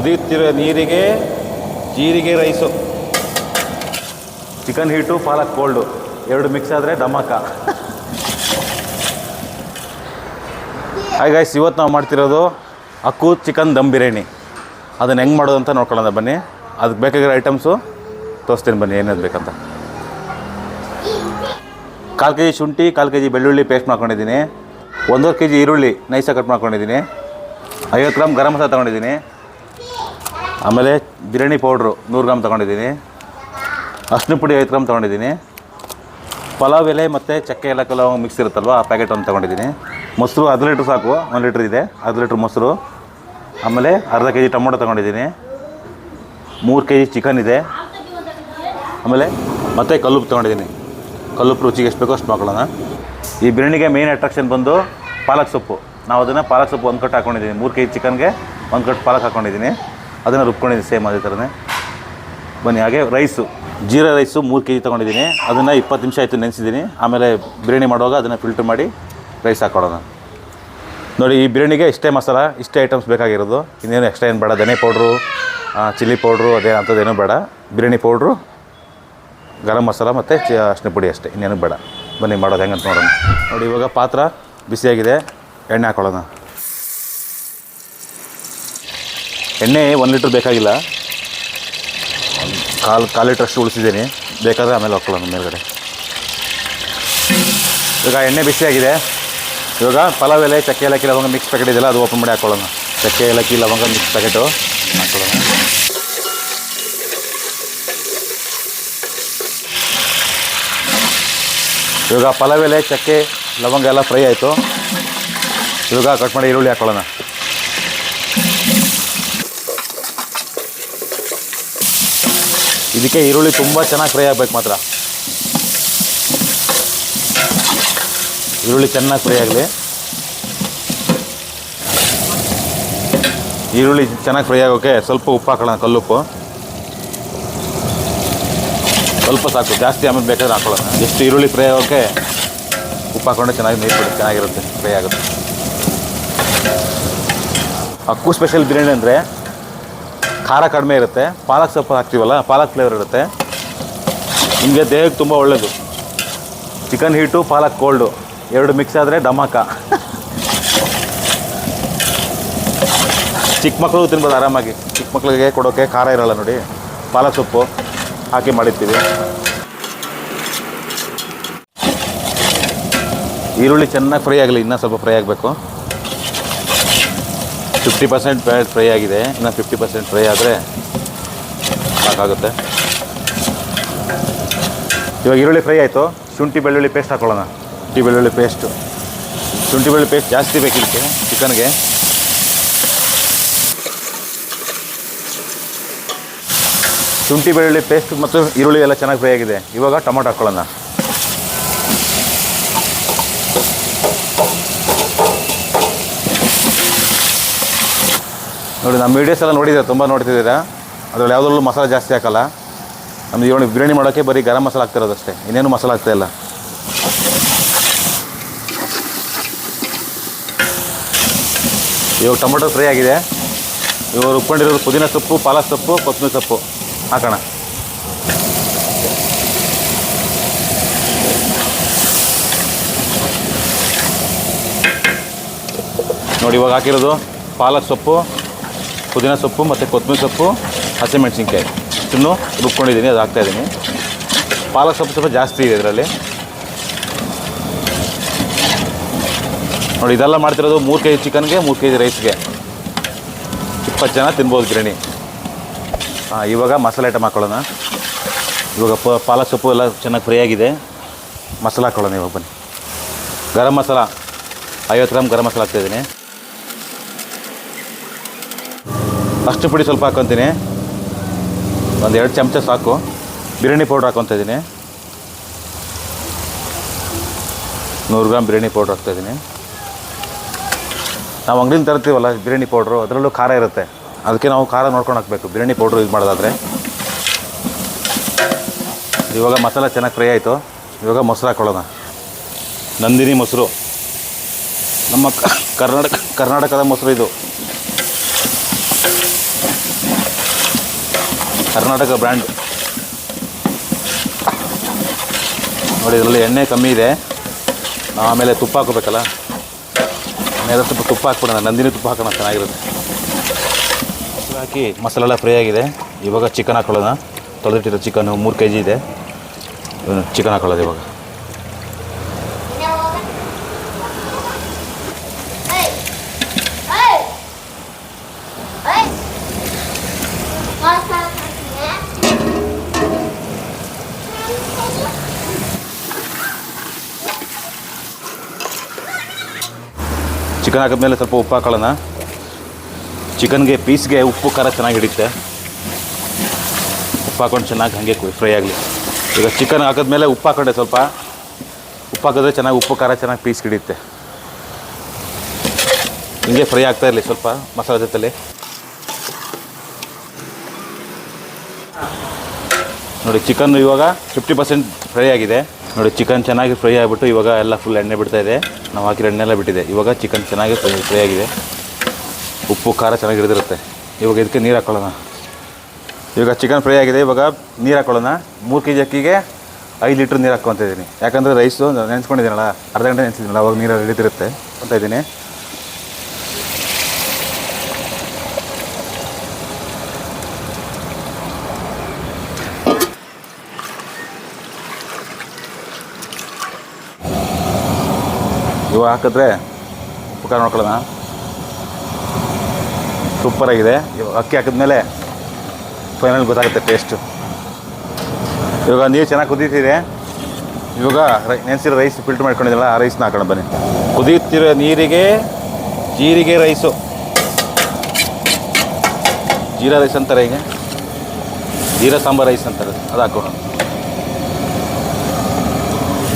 ಕುದಿಯುತ್ತಿರೋ ನೀರಿಗೆ ಜೀರಿಗೆ rice. Chicken heat, palak cold. ಎರಡು ಮಿಕ್ಸ್ ಆದರೆ ಡಮಕ ಹಾಯ್ ಗೈಸ್ ಇವತ್ತು ನಾವು ಮಾಡ್ತಿರೋದು ಅಕ್ಕು ಚಿಕನ್ ದಮ್ ಬಿರಿಯಾನಿ. ಅದನ್ನು ಹೆಂಗೆ ಮಾಡೋದು ಅಂತ ನೋಡ್ಕೊಳ್ಳೋಣ ಬನ್ನಿ. ಅದಕ್ಕೆ ಬೇಕಾಗಿರೋ ಐಟಮ್ಸು ತೋರಿಸ್ತೀನಿ ಬನ್ನಿ ಏನೇನು ಬೇಕಂತ. ಕಾಲು ಕೆ ಜಿ ಶುಂಠಿ, ಕಾಲು ಕೆ ಜಿ ಬೆಳ್ಳುಳ್ಳಿ ಪೇಸ್ಟ್ ಮಾಡ್ಕೊಂಡಿದ್ದೀನಿ. ಒಂದೂವರೆ ಕೆ ಜಿ ಈರುಳ್ಳಿ ನೈಸಾಗಿ ಕಟ್ ಮಾಡ್ಕೊಂಡಿದ್ದೀನಿ. ಐವತ್ತು ಗ್ರಾಮ್ ಗರಂ ಮಸಾಲೆ ತೊಗೊಂಡಿದ್ದೀನಿ. ಆಮೇಲೆ ಬಿರಿಯಾನಿ ಪೌಡ್ರು ನೂರು ಗ್ರಾಮ್ ತೊಗೊಂಡಿದ್ದೀನಿ. ಅರ್ಶಿನ ಪುಡಿ ಐದು ಗ್ರಾಮ್ ತೊಗೊಂಡಿದ್ದೀನಿ. ಪಲಾವ್ ಎಲೆ ಮತ್ತು ಚಕ್ಕೆ ಎಲ್ಲ ಕೆಲವು ಮಿಕ್ಸ್ ಇರುತ್ತಲ್ವ, ಆ ಪ್ಯಾಕೆಟ್ ಒಂದು ತೊಗೊಂಡಿದ್ದೀನಿ. ಮೊಸರು ಅರ್ಧ ಲೀಟ್ರ್ ಸಾಕು, ಒಂದು ಲೀಟ್ರ್ ಇದೆ ಅರ್ಧ ಲೀಟ್ರ್ ಮೊಸರು. ಆಮೇಲೆ ಅರ್ಧ ಕೆ ಜಿ ಟೊಮೊಟೊ ತೊಗೊಂಡಿದ್ದೀನಿ. ಮೂರು ಕೆ ಜಿ ಚಿಕನ್ ಇದೆ. ಆಮೇಲೆ ಮತ್ತೆ ಕಲ್ಲುಪ್ಪು ತೊಗೊಂಡಿದ್ದೀನಿ. ಕಲ್ಲುಪ್ಪು ರುಚಿಗೆ ಎಷ್ಟು ಬೇಕೋ ಅಷ್ಟು ಮಾಡ್ಕೊಳ್ಳೋಣ ಈ ಬಿರಿಯಾನಿಗೆ ಮೇನ್ ಅಟ್ರಾಕ್ಷನ್ ಬಂದು ಪಾಲಕ್ ಸೊಪ್ಪು. ನಾವು ಅದನ್ನು ಪಾಲಕ್ ಸೊಪ್ಪು ಒಂದು ಕಟ್ಟು ಹಾಕ್ಕೊಂಡಿದ್ದೀನಿ ಮೂರು ಕೆ ಜಿ ಚಿಕನ್ಗೆ ಒಂದು ಕಟ್ಟು ಪಾಲಕ್ ಹಾಕ್ಕೊಂಡಿದ್ದೀನಿ ಅದನ್ನು ರುಬ್ಕೊಂಡಿದ್ದೀನಿ ಸೇಮ್ ಅದೇ ಥರನೇ ಬನ್ನಿ, ಹಾಗೆ ರೈಸು. ಜೀರಾ ರೈಸು ಮೂರು ಕೆ ಜಿ ತೊಗೊಂಡಿದ್ದೀನಿ. ಅದನ್ನು ಇಪ್ಪತ್ತು ನಿಮಿಷ ಆಯಿತು ನೆನೆಸಿದ್ದೀನಿ. ಆಮೇಲೆ ಬಿರಿಯಾನಿ ಮಾಡುವಾಗ ಅದನ್ನು ಫಿಲ್ಟರ್ ಮಾಡಿ ರೈಸ್ ಹಾಕ್ಕೊಡೋಣ ನೋಡಿ, ಈ ಬಿರಿಯಾನಿಗೆ ಇಷ್ಟೇ ಮಸಾಲ, ಇಷ್ಟೇ ಐಟಮ್ಸ್ ಬೇಕಾಗಿರೋದು. ಇನ್ನೇನು ಎಕ್ಸ್ಟ್ರಾ ಏನು ಬೇಡ. ದನೆ ಪೌಡ್ರು ಚಿಲ್ಲಿ ಪೌಡ್ರು ಅದೇ ಅಂಥದ್ದೇನೂ ಬೇಡ. ಬಿರಿಯಾನಿ ಪೌಡ್ರು ಗರಂ ಮಸಾಲ ಮತ್ತು ಚ ಪುಡಿ ಅಷ್ಟೇ. ಇನ್ನೇನು ಬೇಡ. ಬನ್ನಿ, ಮಾಡೋದು ಹೆಂಗಂತ ನೋಡೋಣ. ನೋಡಿ, ಇವಾಗ ಪಾತ್ರ ಬಿಸಿಯಾಗಿದೆ. ಎಣ್ಣೆ ಹಾಕೊಳ್ಳೋಣ. ಎಣ್ಣೆ ಒಂದು ಲೀಟ್ರ್ ಬೇಕಾಗಿಲ್ಲ. ಕಾಲು ಕಾಲು ಲೀಟ್ರಷ್ಟು ಉಳಿಸಿದ್ದೀನಿ. ಬೇಕಾದರೆ ಆಮೇಲೆ ಹಾಕ್ಕೊಳ್ಳೋಣ ಮೇಲ್ಗಡೆ. ಇವಾಗ ಎಣ್ಣೆ ಬಿಸಿಯಾಗಿದೆ ಇವಾಗ ಪಲಾವ್ ಎಲೆ, ಚಕ್ಕೆ ಏಲಕ್ಕಿ ಲವಂಗ ಮಿಕ್ಸ್ ಪ್ಯಾಕೆಟ್ ಇದೆಯಲ್ಲ ಅದು ಓಪನ್ ಮಾಡಿ ಹಾಕ್ಕೊಳ್ಳೋಣ ಚಕ್ಕೆ ಏಲಕ್ಕಿ ಲವಂಗ ಮಿಕ್ಸ್ ಪ್ಯಾಕೆಟು ಹಾಕ್ಕೊಳ್ಳೋಣ ಇವಾಗ ಪಲಾವ್ ಎಲೆ, ಚಕ್ಕೆ, ಲವಂಗ ಎಲ್ಲ ಫ್ರೈ ಆಯಿತು. ಇವಾಗ ಕಟ್ ಮಾಡಿ ಈರುಳ್ಳಿ ಹಾಕ್ಕೊಳ್ಳೋಣ ಇದಕ್ಕೆ ಈರುಳ್ಳಿ ತುಂಬ ಚೆನ್ನಾಗಿ ಫ್ರೈ ಆಗಬೇಕು ಮಾತ್ರ. ಈರುಳ್ಳಿ ಚೆನ್ನಾಗಿ ಫ್ರೈ ಆಗಲಿ. ಈರುಳ್ಳಿ ಚೆನ್ನಾಗಿ ಫ್ರೈ ಆಗೋಕ್ಕೆ ಸ್ವಲ್ಪ ಉಪ್ಪು ಹಾಕೊಳ್ಳೋಣ, ಕಲ್ಲುಪ್ಪು. ಸ್ವಲ್ಪ ಸಾಕು, ಜಾಸ್ತಿ ಆಮೇಲೆ ಬೇಕಾದ್ರೆ ಹಾಕೊಳ್ಳೋಣ. ಎಷ್ಟು ಈರುಳ್ಳಿ ಫ್ರೈ ಆಗೋಕ್ಕೆ ಉಪ್ಪು ಹಾಕೊಂಡ್ರೆ ಚೆನ್ನಾಗಿ ನೀರು ಚೆನ್ನಾಗಿರುತ್ತೆ ಫ್ರೈ ಆಗುತ್ತೆ. ಅಕ್ಕು ಸ್ಪೆಷಲ್ ಬಿರಿಯಾನಿ ಅಂದರೆ ಖಾರ ಕಡಿಮೆ ಇರುತ್ತೆ. ಪಾಲಕ್ ಸೊಪ್ಪು ಹಾಕ್ತೀವಲ್ಲ, ಪಾಲಕ್ ಫ್ಲೇವರ್ ಇರುತ್ತೆ. ನಿಮಗೆ ದೇಹಕ್ಕೆ ತುಂಬ ಒಳ್ಳೆಯದು ಚಿಕನ್ ಹೀಟು ಪಾಲಕ್ ಕೋಲ್ಡು ಎರಡು ಮಿಕ್ಸ್ ಆದರೆ ಡಮಾಕ. ಚಿಕ್ಕ ಮಕ್ಕಳು ತಿನ್ಬೋದು ಆರಾಮಾಗಿ. ಚಿಕ್ಕ ಮಕ್ಕಳಿಗೆ ಕೊಡೋಕ್ಕೆ ಖಾರ ಇರೋಲ್ಲ ನೋಡಿ. ಪಾಲಕ್ ಸೊಪ್ಪು ಹಾಕಿ ಮಾಡಿರ್ತೀವಿ. ಈರುಳ್ಳಿ ಚೆನ್ನಾಗಿ ಫ್ರೈ ಆಗಲಿ, ಇನ್ನೂ ಸ್ವಲ್ಪ ಫ್ರೈ ಆಗಬೇಕು. ಫಿಫ್ಟಿ ಪರ್ಸೆಂಟ್ ಫ್ರೈ ಆಗಿದೆ. ಇನ್ನು ಫಿಫ್ಟಿ ಪರ್ಸೆಂಟ್ ಫ್ರೈ ಆದರೆ ಸಾಕಾಗುತ್ತೆ. ಇವಾಗ ಈರುಳ್ಳಿ ಫ್ರೈ ಆಯಿತು. ಶುಂಠಿ, ಬೆಳ್ಳುಳ್ಳಿ ಪೇಸ್ಟ್ ಹಾಕೊಳ್ಳೋಣ. ಶುಂಠಿ, ಬೆಳ್ಳುಳ್ಳಿ ಪೇಸ್ಟು ಶುಂಠಿ, ಬೆಳ್ಳುಳ್ಳಿ ಪೇಸ್ಟ್ ಜಾಸ್ತಿ ಬೇಕಿತ್ತು ಚಿಕನ್ಗೆ. ಶುಂಠಿ, ಬೆಳ್ಳುಳ್ಳಿ ಪೇಸ್ಟ್ ಮತ್ತು ಈರುಳ್ಳಿ ಎಲ್ಲ ಚೆನ್ನಾಗಿ ಫ್ರೈ ಆಗಿದೆ. ಇವಾಗ ಟೊಮೊಟೊ ಹಾಕ್ಕೊಳ್ಳೋಣ ನೋಡಿ, ನಮ್ಮ ವೀಡಿಯೋಸ್ ಎಲ್ಲ ನೋಡಿದ್ದೀರಾ? ತುಂಬ ನೋಡ್ತಿದ್ದೀರಾ? ಅದರಲ್ಲಿ ಯಾವುದ್ರಲ್ಲೂ ಮಸಾಲೆ ಜಾಸ್ತಿ ಹಾಕಲ್ಲ. ನಮ್ದು ಇವಾಗ ಬಿರಿಯಾನಿ ಮಾಡೋಕ್ಕೆ ಬರೀ ಗರಂ ಮಸಾಲೆ ಹಾಕ್ತಿರೋದು ಅಷ್ಟೇ ಇನ್ನೇನು ಮಸಾಲೆ ಹಾಕ್ತಾ ಇಲ್ಲ. ಇವಾಗ ಟೊಮೊಟೊ ಫ್ರೈ ಆಗಿದೆ. ಇವಾಗ ರುಬ್ಕೊಂಡಿರೋದು ಪುದೀನ ಸೊಪ್ಪು, ಪಾಲಕ್ ಸೊಪ್ಪು, ಕೊತ್ತಂಬರಿ ಸೊಪ್ಪು. ಹಾಕೋಣ. ನೋಡಿ, ಇವಾಗ ಹಾಕಿರೋದು ಪಾಲಕ್ ಸೊಪ್ಪು. ಪುದೀನ ಸೊಪ್ಪು ಮತ್ತು ಕೊತ್ತಂಬರಿ ಸೊಪ್ಪು, ಹಸಿಮೆಣಸಿನ್ಕಾಯಿ. ಇಷ್ಟನ್ನು ರುಬ್ಕೊಂಡಿದ್ದೀನಿ, ಅದು ಹಾಕ್ತಾಯಿದ್ದೀನಿ ಪಾಲಕ್ ಸೊಪ್ಪು ಸ್ವಲ್ಪ ಜಾಸ್ತಿ ಇದೆ ಇದರಲ್ಲಿ. ನೋಡಿ, ಇದೆಲ್ಲ ಮಾಡ್ತಿರೋದು ಮೂರು ಕೆ ಜಿ ಚಿಕನ್ಗೆ, ಮೂರು ಕೆ ಜಿ ರೈಸ್ಗೆ. ಇಪ್ಪತ್ತು ಜನ ತಿನ್ಬೋದು ಗಿರಣಿ ಹಾಂ, ಇವಾಗ ಮಸಾಲೆ ಐಟಮ್ ಹಾಕೊಳ್ಳೋಣ. ಇವಾಗ ಪ, ಪಾಲಕ್ ಸೊಪ್ಪು ಎಲ್ಲ ಚೆನ್ನಾಗಿ ಫ್ರೈ ಆಗಿದೆ. ಮಸಾಲ ಹಾಕೊಳ್ಳೋಣ ಇವಾಗ ಬನ್ನಿ. ಗರಂ ಮಸಾಲ, ಐವತ್ತು ಗ್ರಾಮ್ ಗರಂ ಮಸಾಲ ಹಾಕ್ತಾಯಿದ್ದೀನಿ ಅಷ್ಟು ಪುಡಿ ಸ್ವಲ್ಪ ಹಾಕೊತೀನಿ. ಒಂದು ಎರಡು ಚಮಚ ಸಾಕು. ಬಿರಿಯಾನಿ ಪೌಡ್ರ್ ಹಾಕೊತ ಇದ್ದೀನಿ. ನೂರು ಗ್ರಾಮ್ ಬಿರಿಯಾನಿ ಪೌಡ್ರ್ ಹಾಕ್ತಾಯಿದ್ದೀನಿ ನಾವು ಅಂಗಡಿಯಿಂದ ತರ್ತೀವಲ್ಲ ಬಿರಿಯಾನಿ ಪೌಡ್ರು ಅದರಲ್ಲೂ ಖಾರ ಇರುತ್ತೆ. ಅದಕ್ಕೆ ನಾವು ಖಾರ ನೋಡ್ಕೊಂಡು ಹಾಕಬೇಕು. ಬಿರಿಯಾನಿ ಪೌಡ್ರ್ ಯೂಸ್ ಮಾಡೋದಾದರೆ. ಇವಾಗ ಮಸಾಲೆ ಚೆನ್ನಾಗಿ ಫ್ರೈ ಆಯಿತು. ಇವಾಗ ಮೊಸರು ಹಾಕ್ಕೊಳ್ಳೋಣ ನಂದಿನಿ ಮೊಸರು. ನಮ್ಮ ಕರ್ನಾಟಕ, ಕರ್ನಾಟಕದ ಮೊಸರು ಇದು. ಕರ್ನಾಟಕ ಬ್ರ್ಯಾಂಡ್. ನೋಡಿ, ಇದರಲ್ಲಿ ಎಣ್ಣೆ ಕಮ್ಮಿ ಇದೆ. ಆಮೇಲೆ ತುಪ್ಪ ಹಾಕೋಬೇಕಲ್ಲ ಆಮೇಲೆ ಸ್ವಲ್ಪ ತುಪ್ಪ ಹಾಕ್ಬಿಡೋಣ. ನಂದಿನಿ ತುಪ್ಪ ಹಾಕೋಣ, ಚೆನ್ನಾಗಿರುತ್ತೆ. ಹಾಕಿ ಮಸಾಲೆಲ್ಲ ಫ್ರೈ ಆಗಿದೆ. ಇವಾಗ ಚಿಕನ್ ಹಾಕೊಳ್ಳೋಣ. ತೊಳೆದಿಟ್ಟಿರೋ ಚಿಕನ್ನು ಮೂರು ಕೆ ಜಿ ಇದೆ ಚಿಕನ್ ಹಾಕೊಳ್ಳೋದು ಇವಾಗ. ಚಿಕನ್ ಹಾಕಿದ್ಮೇಲೆ ಸ್ವಲ್ಪ ಉಪ್ಪು ಹಾಕೊಳ್ಳೋಣ. ಚಿಕನ್ಗೆ ಪೀಸ್ಗೆ ಉಪ್ಪು ಖಾರ ಚೆನ್ನಾಗಿ ಹಿಡಿಯುತ್ತೆ. ಉಪ್ಪು ಹಾಕೊಂಡು ಚೆನ್ನಾಗಿ ಹಾಗೆ ಫ್ರೈ ಆಗಲಿ. ಈಗ ಚಿಕನ್ ಹಾಕಿದ್ಮೇಲೆ ಉಪ್ಪು ಹಾಕೊಂಡೆ ಸ್ವಲ್ಪ. ಉಪ್ಪು ಹಾಕಿದ್ರೆ ಚೆನ್ನಾಗಿ ಉಪ್ಪು, ಖಾರ ಚೆನ್ನಾಗಿ ಪೀಸ್ ಹಿಡಿಯುತ್ತೆ. ಹಿಂಗೆ ಫ್ರೈ ಆಗ್ತಾ ಇರಲಿ ಸ್ವಲ್ಪ ಮಸಾಲೆ ಜೊತೆಲಿ. ನೋಡಿ, ಚಿಕನ್ ಇವಾಗ ಫಿಫ್ಟಿ ಪರ್ಸೆಂಟ್ ಫ್ರೈ ಆಗಿದೆ. ನೋಡಿ, ಚಿಕನ್ ಚೆನ್ನಾಗಿ ಫ್ರೈ ಆಗಿಬಿಟ್ಟು ಇವಾಗ ಎಲ್ಲ ಫುಲ್ ಎಣ್ಣೆ ಬಿಡ್ತಾ ಇದೆ. ನಾವು ಹಾಕಿರೋ ಎಣ್ಣೆಲ್ಲ ಬಿಟ್ಟಿದೆ. ಇವಾಗ ಚಿಕನ್ ಚೆನ್ನಾಗಿ ಫ್ರೈ ಆಗಿದೆ. ಉಪ್ಪು, ಖಾರ ಚೆನ್ನಾಗಿ ಹಿಡಿದಿರುತ್ತೆ. ಇವಾಗ ಇದಕ್ಕೆ ನೀರು ಹಾಕ್ಕೊಳ್ಳೋಣ ಇವಾಗ ಚಿಕನ್ ಫ್ರೈ ಆಗಿದೆ. ಇವಾಗ ನೀರು ಹಾಕ್ಕೊಳ್ಳೋಣ ಮೂರು ಕೆ ಜಿ ಅಕ್ಕಿಗೆ ಐದು ಲೀಟ್ರ್ ನೀರು ಹಾಕ್ಕೊತ ಇದ್ದೀನಿ. ಯಾಕಂದರೆ ರೈಸು ನೆನೆಸ್ಕೊಂಡಿದ್ದೀನಲ್ಲ, ಅರ್ಧ ಗಂಟೆ ನೆನೆಸಿದ್ದೀನಲ್ಲ ಅವಾಗ ನೀರು ಹಿಡಿದಿರುತ್ತೆ ಅಂತ ಇದ್ದೀನಿ. ಇವಾಗ ಹಾಕಿದ್ರೆ ಉಪಕಾರ ನೋಡ್ಕೊಳ್ಳೋಣ ಸೂಪರಾಗಿದೆ ಇವಾಗ ಅಕ್ಕಿ ಹಾಕಿದ್ಮೇಲೆ ಫೈನಲ್ ಗೊತ್ತಾಗುತ್ತೆ ಟೇಸ್ಟು ಇವಾಗ ನೀರು ಚೆನ್ನಾಗಿ ಕುದೀತಿದೆ. ಇವಾಗ ರೈ, ನೆನೆಸಿರೋ ರೈಸ್ ಫಿಲ್ಟರ್ ಮಾಡ್ಕೊಂಡಿದ್ದಲ್ಲ ಆ ರೈಸ್ನ ಹಾಕೋಣ ಬನ್ನಿ. ಕುದಿಯುತ್ತಿರೋ ನೀರಿಗೆ ಜೀರಿಗೆ ರೈಸು ಜೀರಾ ರೈಸ್ ಅಂತಾರೆ ಈಗ. ಜೀರಾ ಸಾಂಬಾರ್ ರೈಸ್ ಅಂತಾರೆ. ಅದು ಹಾಕೋಣ.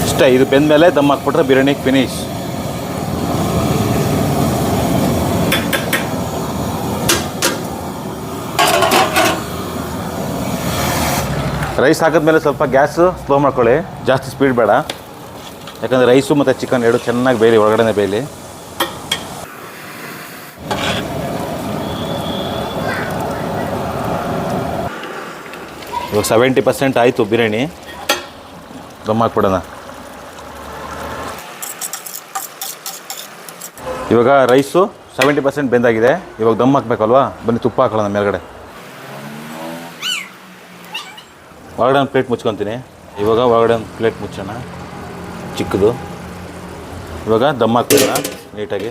ಇಷ್ಟೇ, ಇದು ಬೆಂದಮೇಲೆ ದಮ್ ಹಾಕ್ಬಿಟ್ರೆ ಬಿರಿಯಾನಿ ಫಿನಿಶ್ ರೈಸ್ ಹಾಕಿದ್ಮೇಲೆ ಸ್ವಲ್ಪ ಗ್ಯಾಸು ಸ್ಲೋ ಮಾಡ್ಕೊಳ್ಳಿ. ಜಾಸ್ತಿ ಸ್ಪೀಡ್ ಬೇಡ. ಯಾಕಂದರೆ ರೈಸು ಮತ್ತು ಚಿಕನ್ ಎರಡು ಚೆನ್ನಾಗಿ ಬೇಯಲಿ ಒಳಗಡೆ ಬೇಯಲಿ. ಇವಾಗ ಸೆವೆಂಟಿ ಪರ್ಸೆಂಟ್ ಆಯಿತು ಬಿರಿಯಾನಿ. ದಮ್ ಹಾಕ್ಬಿಡೋಣ. ಇವಾಗ ರೈಸು ಸೆವೆಂಟಿ ಪರ್ಸೆಂಟ್ ಬೆಂದಾಗಿದೆ. ಇವಾಗ ದಮ್ ಹಾಕ್ಬೇಕಲ್ವಾ? ಬನ್ನಿ ತುಪ್ಪ ಹಾಕೊಳ್ಳೋಣ ಮೇಲ್ಗಡೆ. ಒಳಗಡೆ ಒಂದು ಪ್ಲೇಟ್ ಮುಚ್ಕೊತೀನಿ. ಇವಾಗ ಒಳಗಡೆ ಒಂದು ಪ್ಲೇಟ್ ಮುಚ್ಚೋಣ. ಚಿಕ್ಕದು. ಇವಾಗ ದಮ್ ಹಾಕ್ಬಿಡೋಣ ನೀಟಾಗಿ.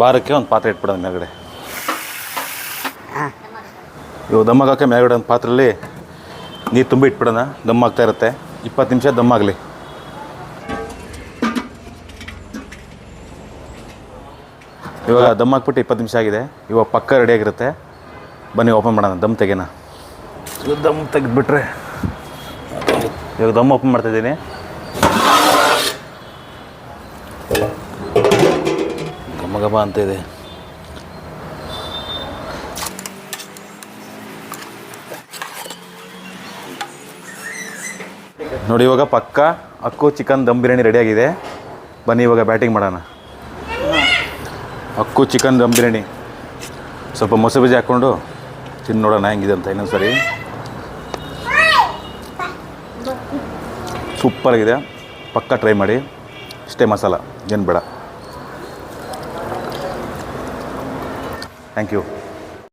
ಬಾರಕ್ಕೆ ಒಂದು ಪಾತ್ರೆ ಇಟ್ಬಿಡೋಣ ಮೇಲ್ಗಡೆ. ಇವಾಗ ದಮ್ ಹಾಕೋಕ್ಕೆ ಮೇಲ್ಗಡೆ ಒಂದು ಪಾತ್ರೆಯಲ್ಲಿ ನೀರು ತುಂಬಿ ಇಟ್ಬಿಡೋಣ. ದಮ್ ಆಗ್ತಾ ಇರುತ್ತೆ. ಇಪ್ಪತ್ತು ನಿಮಿಷ ದಮ್ ಆಗಲಿ. ಇವಾಗ ದಮ್ ಹಾಕ್ಬಿಟ್ಟು ಇಪ್ಪತ್ತು ನಿಮಿಷ ಆಗಿದೆ. ಇವಾಗ ಪಕ್ಕ ರೆಡಿಯಾಗಿರುತ್ತೆ ಬನ್ನಿ ಓಪನ್ ಮಾಡೋಣ. ದಮ್ ತೆಗೆನ ದಮ್ ತೆಗೆದ್ಬಿಟ್ರೆ ಇವಾಗ ದಮ್ ಓಪನ್ ಮಾಡ್ತಾ ಇದ್ದೀನಿ. ಘಮ ಘಮ ಅಂತ ಇದೆ. ನೋಡಿ ಇವಾಗ ಪಕ್ಕ, ಅಕ್ಕು, ಚಿಕನ್, ದಮ್ ಬಿರಿಯಾನಿ ರೆಡಿಯಾಗಿದೆ ಬನ್ನಿ ಇವಾಗ ಬ್ಯಾಟಿಂಗ್ ಮಾಡೋಣ. ಅಕ್ಕು, ಚಿಕನ್, ದಮ್ ಬಿರಿಯಾನಿ. ಸ್ವಲ್ಪ ಮೊಸರು ಬಿಜಿ ಹಾಕ್ಕೊಂಡು ತಿಂದು ನೋಡೋಣ ಹೆಂಗಿದೆ ಅಂತ ಇನ್ನೊಂದು ಸರಿ ಸೂಪರಾಗಿದೆ. ಪಕ್ಕ ಟ್ರೈ ಮಾಡಿ. ಇಷ್ಟೇ ಮಸಾಲ. ಏನು ಬೇಡ. Thank you